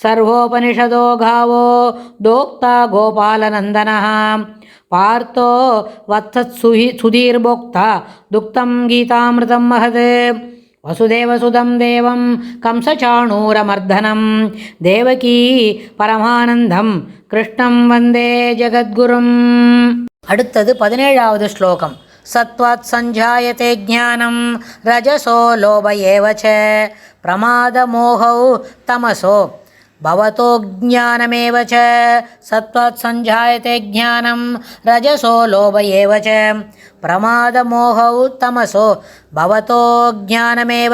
सर्वोपनिषदो गावो दोक्ता गोपालनन्दनः पार्थो वत्सत्सुहि सुधीर्भोक्ता दुक्तं गीतामृतं महत् वसुदेवसुदं देवं कंसचाणूरमर्दनं देवकी परमानन्दं கிருஷ்ணம் வந்தே ஜகத்குரும் அடுத்தது பதினேழாவது ஸ்லோகம் சத்வாத் சஞ்சாயதே ஜானம் ரஜசோ லோப ஏவ ச பிரமாதமோகௌ தமசோ பவதோ ஜானமேவ சத்வாத் சஞ்சாயத்தை ஜானம் ரஜசோ லோப ஏவ பிரமாதமோகௌ தமசோ பவதோ ஜானமேவ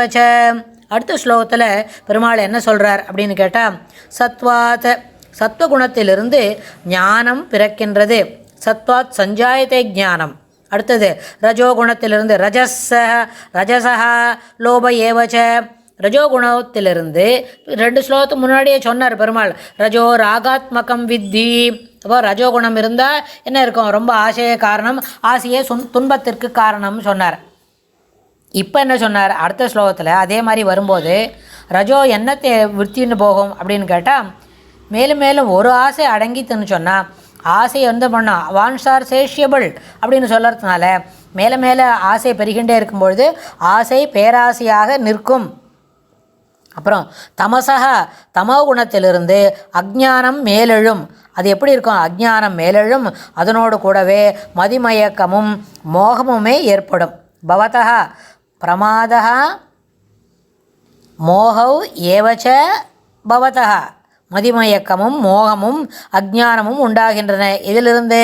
அடுத்த ஸ்லோகத்தில் பெருமாள் என்ன சொல்கிறார் அப்படின்னு கேட்டால் சத்வாத் சத்வகுணத்திலிருந்து ஞானம் பிறக்கின்றது. சத்வாத் சஞ்சாயத்தை ஜானம் அடுத்தது ரஜோகுணத்திலிருந்து ரஜஸ ரஜசா லோப ஏவச்ச ரஜோகுணத்திலிருந்து ரெண்டு ஸ்லோகத்துக்கு முன்னாடியே சொன்னார் பெருமாள் ரஜோ ராகாத்மகம் வித்தி. அப்போ ரஜோகுணம் இருந்தால் என்ன இருக்கும்? ரொம்ப ஆசையே காரணம் ஆசையே சுன் துன்பத்திற்கு காரணம்னு சொன்னார். இப்போ என்ன சொன்னார்? அடுத்த ஸ்லோகத்தில் அதே மாதிரி வரும்போது ரஜோ என்னத்தை விற்த்தின்னு போகும்? அப்படின்னு கேட்டால் மேலும் மேலும் ஒரு ஆசை அடங்கித்துன்னு சொன்னால் ஆசை வந்து பண்ணோம் வான்சார் சேஷியபிள் அப்படின்னு சொல்கிறதுனால மேலே மேலே ஆசை பெருகின்றே இருக்கும்பொழுது ஆசை பேராசையாக நிற்கும். அப்புறம் தமசக தமோ குணத்திலிருந்து அஜ்ஞானம் மேலெழும். அது எப்படி இருக்கும்? அஜ்ஞானம் மேலெழும். அதனோடு கூடவே மதிமயக்கமும் மோகமுமே ஏற்படும். பவதா பிரமாதா மோகௌ ஏவச்ச பவதா மதிமயக்கமும் மோகமும் அஜ்ஞானமும் உண்டாகின்றன. இதிலிருந்து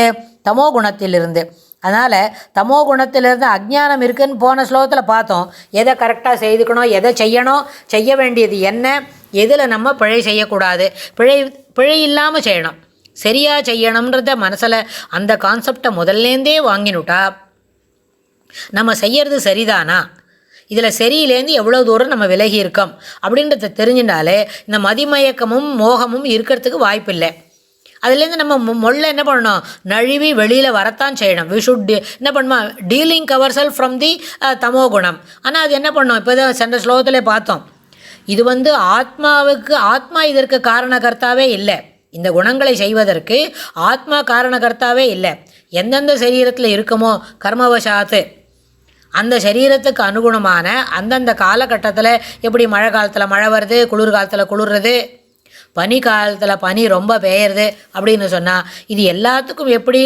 தமோ குணத்திலிருந்து. அதனால் தமோ குணத்திலிருந்து அஜ்ஞானம் இருக்குன்னு போன ஸ்லோகத்தில் பார்த்தோம். எதை கரெக்டாக செய்துக்கணும் எதை செய்யணும் செய்ய வேண்டியது என்ன எதில் நம்ம பிழை செய்யக்கூடாது. பிழை பிழை இல்லாமல் செய்யணும். சரியாக செய்யணுன்றத மனசில் அந்த கான்செப்டை முதல்லேருந்தே வாங்கினுட்டா நம்ம செய்யறது சரிதானா? இதில் சரியிலேருந்து எவ்வளோ தூரம் நம்ம விலகி இருக்கோம்? அப்படின்றத தெரிஞ்சுட்டாலே இந்த மதிமயக்கமும் மோகமும் இருக்கிறதுக்கு வாய்ப்பில்லை. அதுலேருந்து நம்ம மொ- மொள்ள என்ன பண்ணணும்? நழுவி வெளியில் வரத்தான் செய்யணும். வி ஷுட் என்ன பண்ணுமா? டீலிங் கவர்சல் ஃப்ரம் தி தமோ குணம். ஆனால் அது என்ன பண்ணோம்? இப்போ தான் சென்ற ஸ்லோகத்திலே பார்த்தோம். இது வந்து ஆத்மாவுக்கு ஆத்மா இதற்கு காரணகர்த்தாவே இல்லை. இந்த குணங்களை செய்வதற்கு ஆத்மா காரணகர்த்தாவே இல்லை. எந்தெந்த சரீரத்தில் இருக்குமோ கர்மவசாத்து அந்த சரீரத்துக்கு அனுகுணமான அந்தந்த காலகட்டத்தில் எப்படி மழை காலத்தில் மழை வருது குளிர்காலத்தில் குளிர்றது பனி காலத்தில் பனி ரொம்ப பெய்யுறது அப்படின்னு சொன்னால் இது எல்லாத்துக்கும் எப்படி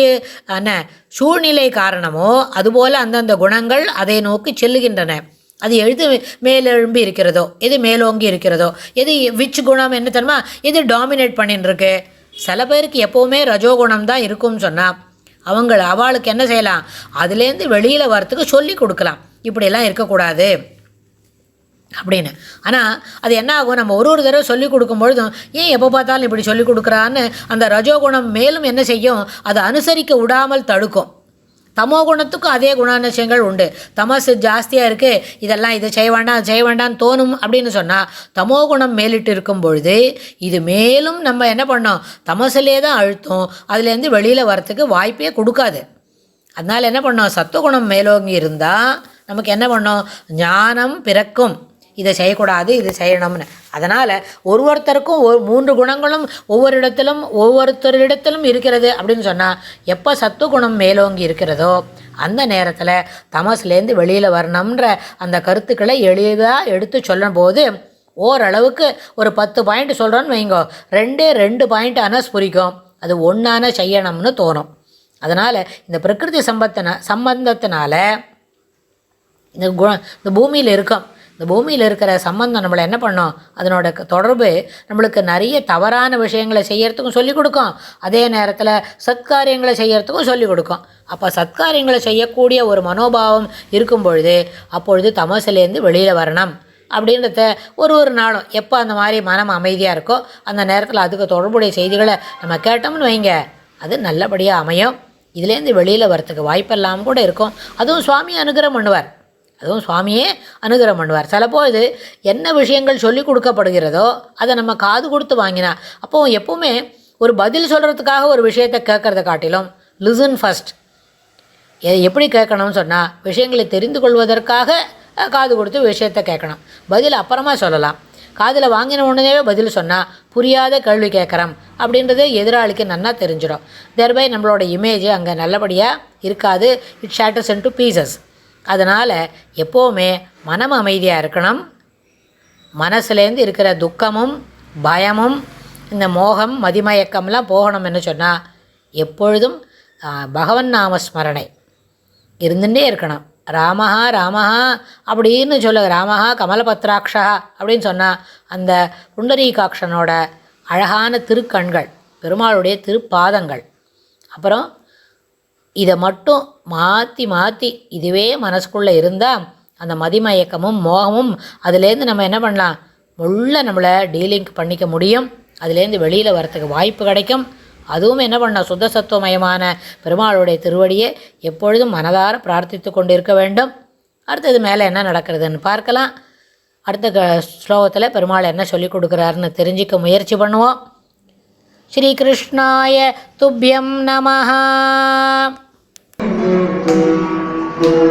என்ன சூழ்நிலை காரணமோ அதுபோல் அந்தந்த குணங்கள் அதை நோக்கி செல்லுகின்றன. அது எழுது மேலெழும்பி இருக்கிறதோ எது மேலோங்கி இருக்கிறதோ எது விச் குணம் என்ன தெரியுமா எது டாமினேட் பண்ணிட்டுருக்கு சில பேருக்கு எப்போவுமே ரஜோகுணம் தான் இருக்கும்னு சொன்னால் அவங்கள அவளுக்கு என்ன செய்யலாம் அதுலேருந்து வெளியில் வரத்துக்கு சொல்லி கொடுக்கலாம். இப்படியெல்லாம் இருக்கக்கூடாது. அப்படின்னு. ஆனால் அது என்ன ஆகும்? நம்ம ஒரு ஒரு தடவை சொல்லி கொடுக்கும்பொழுதும் ஏன் எப்போ பார்த்தாலும் இப்படி சொல்லி கொடுக்குறான்னு அந்த ரஜோகுணம் மேலும் என்ன செய்யும்? அதை அனுசரிக்க விடாமல் தடுக்கும். தமோ குணத்துக்கும் அதே குணாநிச்சயங்கள் உண்டு. தமசு ஜாஸ்தியாக இருக்குது இதெல்லாம் இதை செய்ய வேண்டாம் செய்ய வேண்டாம்னு தோணும் அப்படின்னு சொன்னால் தமோ குணம் மேலிட்டு இருக்கும் பொழுது இது மேலும் நம்ம என்ன பண்ணோம்? தமசுலே தான் அழுத்தம். அதுலேருந்து வெளியில் வரத்துக்கு வாய்ப்பே கொடுக்காது. அதனால் என்ன பண்ணோம்? சத்துவகுணம் மேலோங்கி இருந்தால் நமக்கு என்ன பண்ணோம்? ஞானம் பிறக்கும். இதை செய்யக்கூடாது இது செய்யணும்னு. அதனால் ஒரு ஒருத்தருக்கும் ஒரு மூன்று குணங்களும் ஒவ்வொரு இடத்திலும் ஒவ்வொருத்தரிடத்திலும் இருக்கிறது அப்படின்னு சொன்னால் எப்போ சத்து குணம் மேலோங்கி இருக்கிறதோ அந்த நேரத்தில் தமஸ்லேருந்து வெளியில் வரணுன்ற அந்த கருத்துக்களை எளிதாக எடுத்து சொல்லும்போது ஓரளவுக்கு ஒரு பத்து பாயிண்ட் சொல்கிறோன்னு வைங்கோ ரெண்டே ரெண்டு பாயிண்ட் ஆனால் புரிக்கும் அது ஒன்றான செய்யணும்னு தோணும். அதனால் இந்த பிரகிருதி சம்பத்தின சம்பந்தத்தினால இந்த குண இந்த பூமியில் இருக்கும் இந்த பூமியில் இருக்கிற சம்பந்தம் நம்மளை என்ன பண்ணோம்? அதனோட தொடர்பு நம்மளுக்கு நிறைய தவறான விஷயங்களை செய்யறதுக்கும் சொல்லிக் கொடுக்கும். அதே நேரத்தில் சத்காரியங்களை செய்யறதுக்கும் சொல்லிக் கொடுக்கும். அப்போ சத்காரியங்களை செய்யக்கூடிய ஒரு மனோபாவம் இருக்கும் பொழுது அப்பொழுது தமசிலேருந்து வெளியில் வரணும். அப்படின்றத ஒரு ஒரு நாளும் எப்போ அந்த மாதிரி மனம் அமைதியாக இருக்கோ அந்த நேரத்தில் அதுக்கு தொடர்புடைய செய்திகளை நம்ம கேட்டோம்னு வைங்க. அது நல்லபடியாக அமையும். இதுலேருந்து வெளியில் வரத்துக்கு வாய்ப்பெல்லாம் கூட இருக்கும். அதுவும் சுவாமி அனுகிரகம் பண்ணுவார். அதுவும் சுவாமியே அனுகிரகம் பண்ணுவார். சிலப்போ இது என்ன விஷயங்கள் சொல்லி கொடுக்கப்படுகிறதோ அதை நம்ம காது கொடுத்து வாங்கினா அப்போது எப்போவுமே ஒரு பதில் சொல்கிறதுக்காக ஒரு விஷயத்தை கேட்குறத காட்டிலும் லிசன் ஃபஸ்ட் எ- எப்படி கேட்கணும்னு சொன்னால் விஷயங்களை தெரிந்து கொள்வதற்காக காது கொடுத்து விஷயத்தை கேட்கணும். பதில் அப்புறமா சொல்லலாம். காதில் வாங்கின உடனே பதில் சொன்னால் புரியாத கேள்வி கேட்குறோம் அப்படின்றது எதிராளிக்கு நல்லா தெரிஞ்சிடும். தேர்பை நம்மளோட இமேஜ் அங்கே நல்லபடியாக இருக்காது. It shatters into pieces அதனால் எப்போவுமே மனம் அமைதியாக இருக்கணும். மனசுலேருந்து இருக்கிற துக்கமும் பயமும் இந்த மோகம் மதிமயக்கம்லாம் போகணும்னு சொன்னால் எப்பொழுதும் பகவன் நாம ஸ்மரணை இருந்துகிட்டே இருக்கணும். ராமஹா ராமஹா அப்படின்னு சொல்ல ராமஹா கமலபத்ராட்சா அப்படின்னு சொன்னால் அந்த புண்டரீகாட்சனோட அழகான திருக்கண்கள் பெருமாளுடைய திருப்பாதங்கள். அப்புறம் இதை மட்டும் மாற்றி மாற்றி இதுவே மனசுக்குள்ளே இருந்தால் அந்த மதிமயக்கமும் மோகமும் அதுலேருந்து நம்ம என்ன பண்ணலாம்? முள்ள நம்மளை டீலிங் பண்ணிக்க முடியும். அதுலேருந்து வெளியில் வரத்துக்கு வாய்ப்பு கிடைக்கும். அதுவும் என்ன பண்ண சுத்த சத்துவமயமான பெருமாளுடைய திருவடியை எப்பொழுதும் மனதார பிரார்த்தித்து கொண்டு இருக்க வேண்டும். அடுத்தது மேலே என்ன நடக்கிறதுன்னு பார்க்கலாம். அடுத்த க ஸ்லோகத்தில் பெருமாள் என்ன சொல்லிக் கொடுக்குறாருன்னு தெரிஞ்சிக்க முயற்சி பண்ணுவோம். ஸ்ரீகிருஷ்ணாய துப்பியம் நமஹா. Thank you.